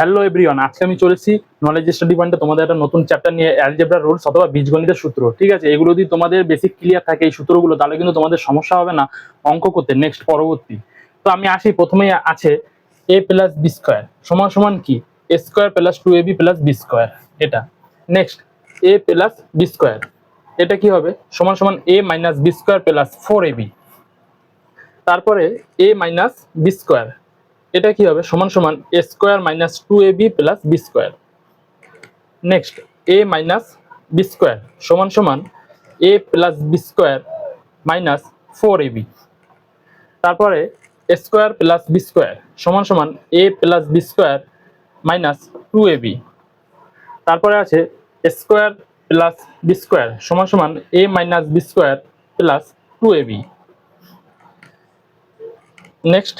Hello everyone আজকে আমি চলেছি নলেজ স্টাডি পয়েন্টে তোমাদের একটা নতুন চ্যাপ্টার নিয়ে অ্যালজেব্রা রুলস অথবা বীজগণিতের সূত্র, ঠিক আছে? এগুলো যদি তোমাদের বেসিক ক্লিয়ার থাকে এই সূত্রগুলো, তাহলে কিন্তু তোমাদের সমস্যা হবে না অঙ্ক করতে নেক্সট পরবর্তী। তো আমি আসি, প্রথমেই আছে এ প্লাস বি স্কোয়ার সমান সমান কি? A square plus two A B plus B square এটা। Next A plus B square এটা কি হবে? সমান সমান A minus B square plus four A B তারপরে এ মাইনাস বি স্কোয়ার এটা কি হবে? সমান সমান A square minus two A B plus B square next A minus B square সমান সমান A plus B square minus four A B তারপরে square plus B square সমান সমান A plus B square minus two A B তারপরে আছে square plus B square সমান সমান A minus B square plus two A B next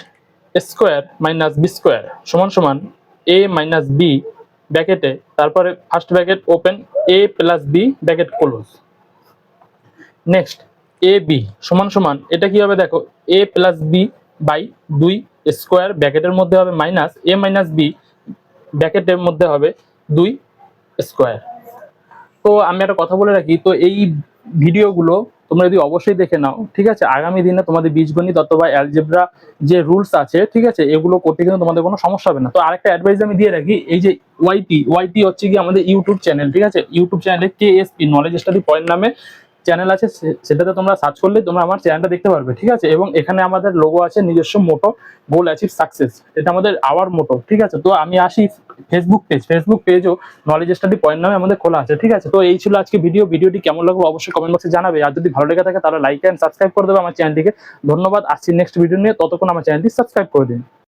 square minus B square সমান সমান A minus B ব্র্যাকেটে, তারপরে first bracket open A plus B bracket close next A B সমান সমান, এটা কি হবে দেখো, এ প্লাস বি বাই দুই স্কোয়ার ব্র্যাকেটের মধ্যে হবে মাইনাস, এ মাইনাস বি ব্র্যাকেটের মধ্যে হবে দুই স্কোয়ার। তো আমি একটা কথা বলে রাখি, তো এই ভিডিওগুলো তোমরা যদি অবশ্যই দেখে নাও, ঠিক আছে? আগামী দিনে তোমাদের বীজগণিত অথবা অ্যালজেব্রা যে রুলস আছে, ঠিক আছে? এগুলো করতে কিন্তু তোমাদের কোনো সমস্যা হবে না। তো আরেকটা অ্যাডভাইস আমি দিয়ে রাখি, এই যে ওয়াইটি ওয়াইটি হচ্ছে কি আমাদের ইউটিউব চ্যানেল ঠিক আছে? ইউটিউব চ্যানেলে K SP knowledge study point নামে চ্যানেল আছে সেটাতে তোমরা সার্চ করলে তোমরা আমার চ্যানেলটা দেখতে পারবে, ঠিক আছে? এবং এখানে আমাদের লোগো আছে, নিজস্ব মোটো গোল অ্যাচিভ সাকসেস এটা আমাদের আওয়ার মোটো ঠিক আছে? তো আমি আসি ফেসবুক পেজ ফেসবুক পেজও নলেজ স্টাডি পয়েন্ট নামে আমাদের খোলা আছে, ঠিক আছে? তো এই ছিল আজকে ভিডিও ভিডিওটি কেমন লাগবে অবশ্যই কমেন্ট বক্সে জানাবে, আর যদি ভালো লেগে থাকে তাহলে লাইক অ্যান্ড সাবস্ক্রাইব করে দেবে আমার চ্যানেলটিকে ধন্যবাদ, আসছি নেক্সট ভিডিও নিয়ে, ততক্ষণ আমার চ্যানেলটি সাবস্ক্রাইব করে দিন।